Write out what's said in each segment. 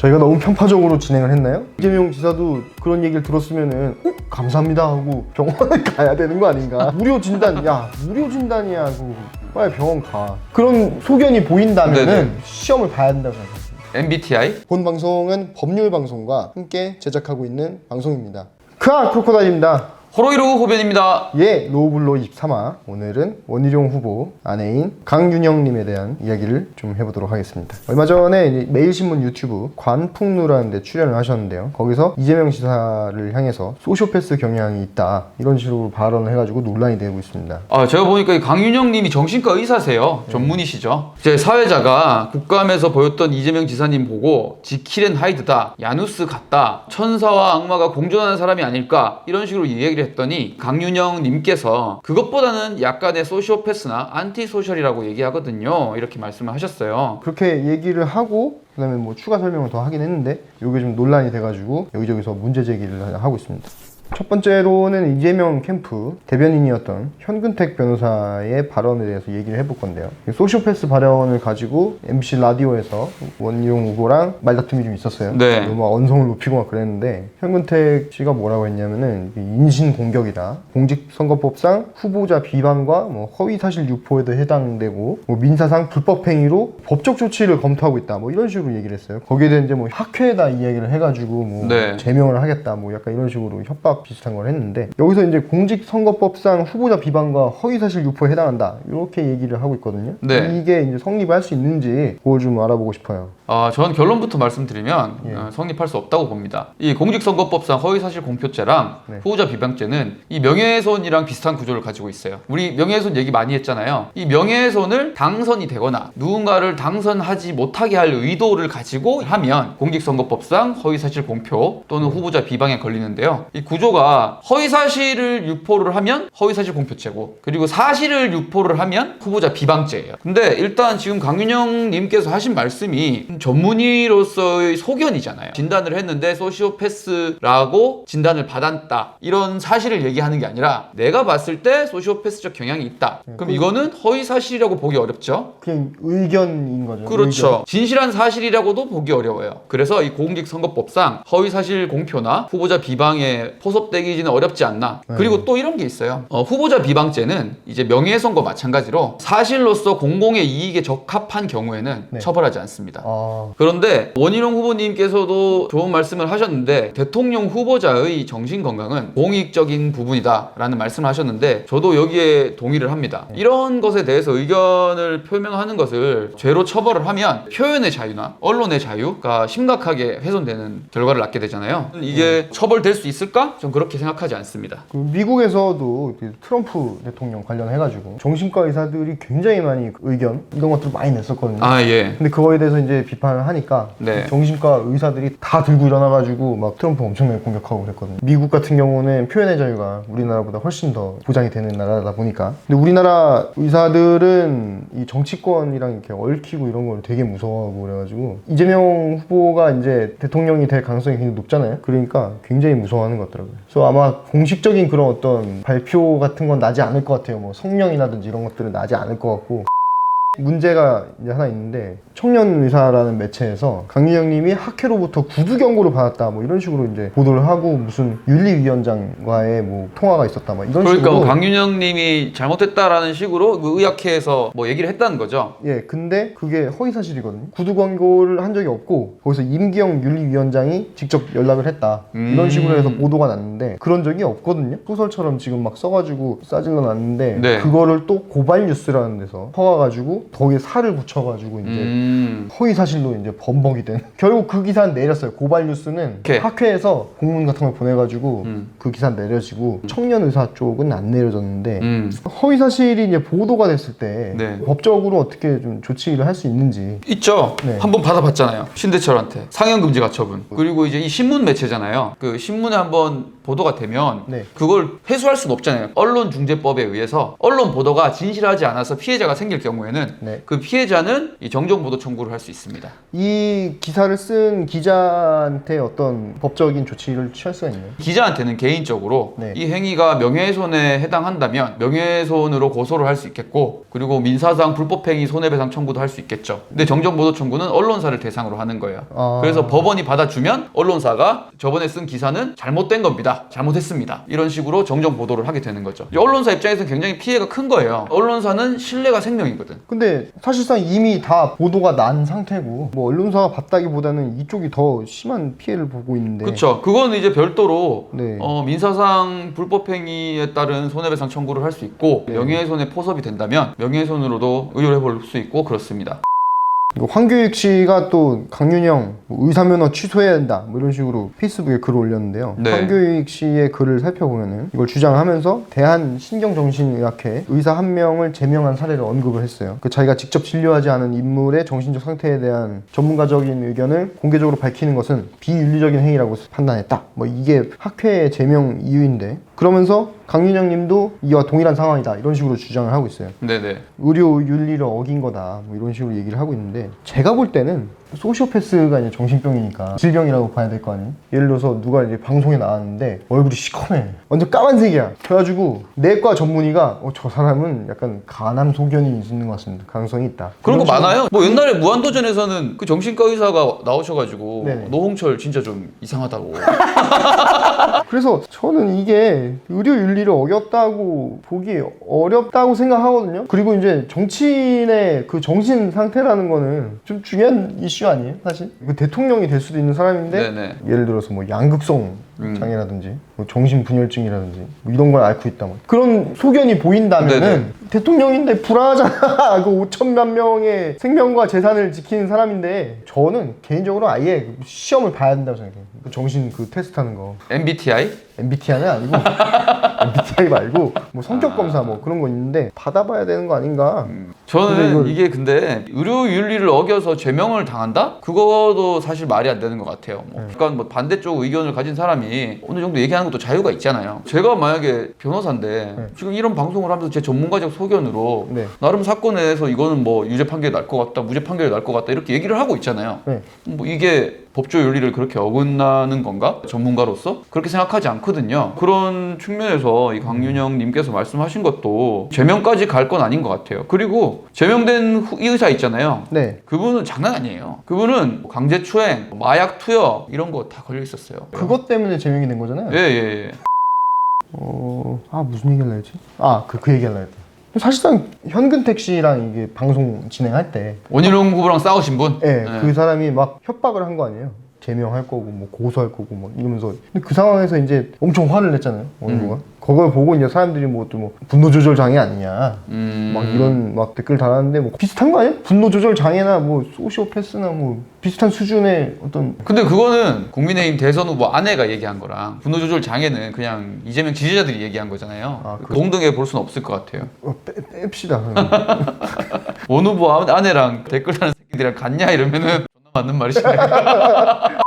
저희가 너무 편파적으로 진행을 했나요? 이재명 지사도 그런 얘기를 들었으면은 어? 감사합니다 하고 병원에 가야 되는 거 아닌가? 무료 진단, 야 무료 진단이야 그 빨리 병원 가. 그런 소견이 보인다면은 네네. 시험을 봐야 된다고 생각합니다. MBTI? 본 방송은 법률 방송과 함께 제작하고 있는 방송입니다. 크아 크로코다입니다. 호로이루 호변입니다. 예, 로우블로 23화. 오늘은 원희룡 후보 아내인 강윤영님에 대한 이야기를 좀 해보도록 하겠습니다. 얼마 전에 매일신문 유튜브 관풍루라는 데 출연을 하셨는데요. 거기서 이재명 지사를 향해서 소시오패스 경향이 있다. 이런 식으로 발언을 해가지고 논란이 되고 있습니다. 아, 제가 보니까 이 강윤영 님이 정신과 의사세요. 전문의시죠. 제 사회자가 국감에서 보였던 이재명 지사님 보고 지킬앤 하이드다, 야누스 같다, 천사와 악마가 공존하는 사람이 아닐까 이런 식으로 얘기를 했더니 강윤영 님께서 그것보다는 약간의 소시오패스나 안티소셜이라고 얘기하거든요. 이렇게 말씀을 하셨어요. 그렇게 얘기를 하고 그다음에 뭐 추가 설명을 더 하긴 했는데 이게 좀 논란이 돼가지고 여기저기서 문제 제기를 하고 있습니다. 첫 번째로는 이재명 캠프 대변인이었던 현근택 변호사의 발언에 대해서 얘기를 해볼 건데요. 소시오패스 발언을 가지고 MC 라디오에서 원희룡 후보랑 말다툼이 좀 있었어요. 네. 너무 언성을 높이고 막 그랬는데 현근택 씨가 뭐라고 했냐면은 인신 공격이다. 공직선거법상 후보자 비방과 뭐 허위 사실 유포에도 해당되고 뭐 민사상 불법 행위로 법적 조치를 검토하고 있다. 뭐 이런 식으로 얘기를 했어요. 거기에 대해 이제 뭐 학회에다 이야기를 해가지고 뭐 네. 제명을 하겠다. 뭐 약간 이런 식으로 협박 비슷한 걸 했는데 여기서 이제 공직선거법상 후보자 비방과 허위 사실 유포에 해당한다. 이렇게 얘기를 하고 있거든요. 네. 이게 이제 성립할 수 있는지 그걸 좀 알아보고 싶어요. 아, 전 결론부터 말씀드리면 예. 어, 성립할 수 없다고 봅니다. 이 공직선거법상 허위사실 공표죄랑 네. 후보자 비방죄는 이 명예훼손이랑 비슷한 구조를 가지고 있어요. 우리 명예훼손 얘기 많이 했잖아요. 이 명예훼손을 당선이 되거나 누군가를 당선하지 못하게 할 의도를 가지고 하면 공직선거법상 허위사실 공표 또는 후보자 비방에 걸리는데요. 이 구조 가 허위 사실을 유포를 하면 허위 사실 공표죄고 그리고 사실을 유포를 하면 후보자 비방죄예요. 근데 일단 지금 강윤영 님께서 하신 말씀이 전문의로서의 소견이잖아요. 진단을 했는데 소시오패스라고 진단을 받았다. 이런 사실을 얘기하는 게 아니라 내가 봤을 때 소시오패스적 경향이 있다. 그럼 이거는 허위 사실이라고 보기 어렵죠? 그냥 의견인 거죠. 그렇죠. 진실한 사실이라고도 보기 어려워요. 그래서 이 공직선거법상 허위 사실 공표나 후보자 비방에 포섭 되기는 어렵지 않나. 네. 그리고 또 이런 게 있어요. 어, 후보자 비방죄는 이제 명예훼손과 마찬가지로 사실로서 공공의 이익에 적합한 경우에는 네. 처벌하지 않습니다. 아, 그런데 원희룡 후보님께서도 좋은 말씀을 하셨는데 대통령 후보자의 정신 건강은 공익적인 부분이다라는 말씀을 하셨는데 저도 여기에 동의를 합니다. 이런 것에 대해서 의견을 표명하는 것을 죄로 처벌을 하면 표현의 자유나 언론의 자유가 심각하게 훼손되는 결과를 낳게 되잖아요. 이게 처벌될 수 있을까? 전 그렇게 생각하지 않습니다. 그 미국에서도 그 트럼프 대통령 관련해가지고 정신과 의사들이 굉장히 많이 그 의견 이런 것들을 많이 냈었거든요. 아 예. 근데 그거에 대해서 이제 비판을 하니까 네. 정신과 의사들이 다 들고 일어나가지고 막 트럼프 엄청나게 공격하고 그랬거든요. 미국 같은 경우는 표현의 자유가 우리나라보다 훨씬 더 보장이 되는 나라다 보니까. 근데 우리나라 의사들은 이 정치권이랑 이렇게 얽히고 이런 걸 되게 무서워하고 그래가지고 이재명 후보가 이제 대통령이 될 가능성이 굉장히 높잖아요. 그러니까 굉장히 무서워하는 것 같더라고요. 그래서 아마 공식적인 그런 어떤 발표 같은 건 나지 않을 것 같아요. 뭐 성명이라든지 이런 것들은 나지 않을 것 같고. 문제가 이제 하나 있는데 청년 의사라는 매체에서 강민영님이 학회로부터 구두 경고를 받았다 뭐 이런 식으로 이제 보도를 하고 무슨 윤리위원장과의 뭐 통화가 있었다 막 이런 그러니까 식으로 뭐 강윤영님이 잘못했다라는 식으로 그 의학회에서 뭐 얘기를 했다는 거죠. 예 근데 그게 허위 사실이거든요 구두 광고를 한 적이 없고 거기서 임기영 윤리위원장이 직접 연락을 했다 이런 음. 식으로 해서 보도가 났는데 그런 적이 없거든요 소설처럼 지금 막 써가지고 싸질러 놨는데 네. 그거를 또 고발 뉴스라는 데서 퍼와가지고 거기에 살을 붙여가지고 이제 음. 허위 사실로 이제 범벅이 된 결국 그 기사는 내렸어요 고발 뉴스는 오케이. 학회에서 공문 같은 걸 보내가지고 음. 그 기사 내려지고 청년 의사 쪽은 안 내려졌는데 음. 허위 사실이 이제 보도가 됐을 때 네. 법적으로 어떻게 좀 조치를 할 수 있는지 있죠. 네. 한번 받아봤잖아요. 신대철한테 상영 금지 가처분. 그리고 이제 이 신문 매체잖아요. 그 신문에 한번 보도가 되면 네. 그걸 회수할 수는 없잖아요. 언론중재법에 의해서 언론 보도가 진실하지 않아서 피해자가 생길 경우에는 되면 네. 그 피해자는 이 정정보도 청구를 할 수 있습니다. 이 기사를 쓴 기자한테 어떤 법적인 조치를 취할 수가 있나요? 기자한테는 개인적으로 네. 이 행위가 명예훼손에 해당한다면 명예훼손으로 고소를 할 수 있겠고 그리고 민사상 불법행위 손해배상 청구도 할 수 있겠죠. 근데 정정보도 청구는 언론사를 대상으로 하는 거예요. 아. 그래서 법원이 받아주면 언론사가 저번에 쓴 기사는 잘못된 겁니다. 잘못했습니다. 이런 식으로 정정 보도를 하게 되는 거죠. 이 언론사 입장에서는 굉장히 피해가 큰 거예요. 언론사는 신뢰가 생명이거든. 근데 사실상 이미 다 보도가 난 상태고 뭐 언론사가 봤다기보다는 이쪽이 더 심한 피해를 보고 있는데 그렇죠. 그거는 이제 별도로 네. 어, 민사상 불법행위에 따른 손해배상 청구를 할 수 있고 네. 명예훼손에 포섭이 된다면 명예훼손으로도 의뢰를 해볼 수 있고 그렇습니다. 이거 황교익 씨가 또 강윤영 뭐 의사면허 취소해야 된다 뭐 이런 식으로 페이스북에 글을 올렸는데요. 네. 황교익 씨의 글을 살펴보면은 이걸 주장하면서 대한 신경정신의학회 의사 한 명을 제명한 사례를 언급을 했어요. 그 자기가 직접 진료하지 않은 인물의 정신적 상태에 대한 전문가적인 의견을 공개적으로 밝히는 것은 비윤리적인 행위라고 판단했다. 뭐 이게 학회의 제명 이유인데 그러면서 강윤영 님도 이와 동일한 상황이다 이런 식으로 주장을 하고 있어요. 네네. 의료 윤리를 어긴 거다 뭐 이런 식으로 얘기를 하고 있는데 제가 볼 때는 소시오패스가 이제 정신병이니까 질병이라고 봐야 될 거 아니에요 예를 들어서 누가 이제 방송에 나왔는데 얼굴이 시커매 완전 까만색이야 그래가지고 내과 전문의가 어, 저 사람은 약간 간암 소견이 있는 것 같습니다 가능성이 있다 그런 거 많아요. 뭐 옛날에 무한도전에서는 그 정신과 의사가 나오셔가지고 네네. 노홍철 진짜 좀 이상하다고. 그래서 저는 이게 의료 윤리를 어겼다고 보기 어렵다고 생각하거든요. 그리고 이제 정치인의 그 정신 상태라는 거는 좀 중요한 이슈 아니에요, 사실? 그 대통령이 될 수도 있는 사람인데 네네. 예를 들어서 뭐 양극성 음. 장애라든지 뭐 정신분열증이라든지 뭐 이런 걸 앓고 있다 뭐 그런 소견이 보인다면은 네네. 대통령인데 불안하잖아 그 5천만 명의 생명과 재산을 지키는 사람인데 저는 개인적으로 아예 시험을 봐야 된다고 생각해요 그 정신 그 테스트하는 거 MBTI? MBTI는 아니고 MBTI 말고 뭐 성격 검사 뭐 그런 거 있는데 받아봐야 되는 거 아닌가 저는 근데 이걸- 이게 근데 의료 윤리를 어겨서 제명을 당한다? 그거도 사실 말이 안 되는 것 같아요. 뭐 네. 약간 뭐 반대쪽 의견을 가진 사람이 어느 정도 얘기하는 것도 자유가 있잖아요. 제가 만약에 변호사인데 네. 지금 이런 방송을 하면서 제 전문가적 소견으로 네. 나름 사건에 대해서 이거는 뭐 유죄 판결이 날 것 같다, 무죄 판결이 날 것 같다 이렇게 얘기를 하고 있잖아요. 네. 뭐 이게 법조 윤리를 그렇게 어긋나는 건가? 전문가로서? 그렇게 생각하지 않거든요. 그런 측면에서 이 강윤영 님께서 말씀하신 것도 제명까지 갈 건 아닌 것 같아요. 그리고 제명된 후- 이 의사 있잖아요. 네 그분은 장난 아니에요. 그분은 강제추행, 마약 투여 이런 거 다 걸려 있었어요. 그것 때문에 제명이 된 거잖아요 예, 예, 예. 어, 아 무슨 얘기 하려 했지? 아, 그, 그 얘기 하려 했다. 사실상 현근택 씨랑 이게 방송 진행할 때, 원희룡 후보랑 싸우신 분? 예, 네. 그 사람이 막 협박을 한 거 아니에요? 제명할 거고, 뭐 고소할 거고, 뭐 이러면서. 근데 그 상황에서 이제 엄청 화를 냈잖아요, 원희룡가. 그걸 보고 이제 사람들이 뭐 또 뭐 분노 조절 장애 아니냐, 음... 막 이런 막 댓글 달았는데 뭐 비슷한 거 아니야? 분노 조절 장애나 뭐 소시오패스나 뭐 비슷한 수준의 어떤 근데 그거는 국민의힘 대선 후보 아내가 얘기한 거랑 분노 조절 장애는 그냥 이재명 지지자들이 얘기한 거잖아요. 아, 그렇죠. 동등해 볼 수는 없을 것 같아요. 어, 빼, 뺍시다. 원 후보 아- 아내랑 댓글 다는 새끼들이랑 같냐 이러면은 맞는 말이시네.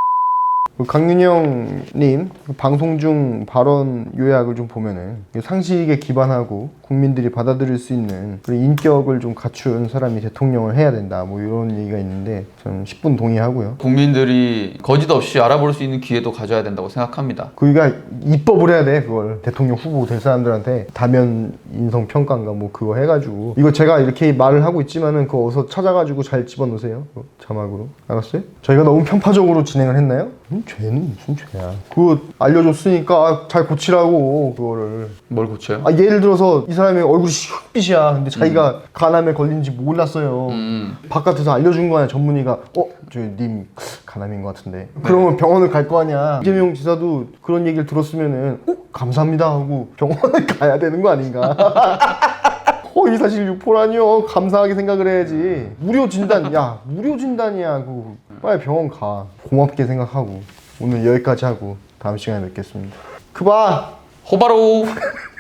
그 강윤영님 그 방송 중 발언 요약을 좀 보면은 상식에 기반하고 국민들이 받아들일 수 있는 그런 인격을 좀 갖춘 사람이 대통령을 해야 된다 뭐 이런 얘기가 있는데 저는 10분 동의하고요. 국민들이 거짓 없이 알아볼 수 있는 기회도 가져야 된다고 생각합니다. 그니까 입법을 해야 돼 그걸 대통령 후보 될 사람들한테 다면 인성 평가인가 뭐 그거 해가지고 이거 제가 이렇게 말을 하고 있지만은 그거 어서 찾아가지고 잘 집어넣으세요 그 자막으로 알았어요? 저희가 너무 편파적으로 진행을 했나요? 음, 죄는 무슨 죄야 그거 알려줬으니까 아, 잘 고치라고 그거를 뭘 고쳐요? 아 예를 들어서 이사 람이 얼굴이 흑빛이야. 근데 자기가 간암에 걸린지 몰랐어요. 음. 바깥에서 알려준 거 아니야. 전문의가. 어? 저님 간암인 것 같은데. 그러면 병원을 갈 거 아니야. 이재명 지사도 그런 얘기를 들었으면은 어? 감사합니다 하고 병원을 가야 되는 거 아닌가? 허위 사실 유포라니요. 감사하게 생각을 해야지. 무료 진단. 야 무료 진단이야 그 빨리 병원 가. 고맙게 생각하고. 오늘 여기까지 하고 다음 시간에 뵙겠습니다. 그봐 호바로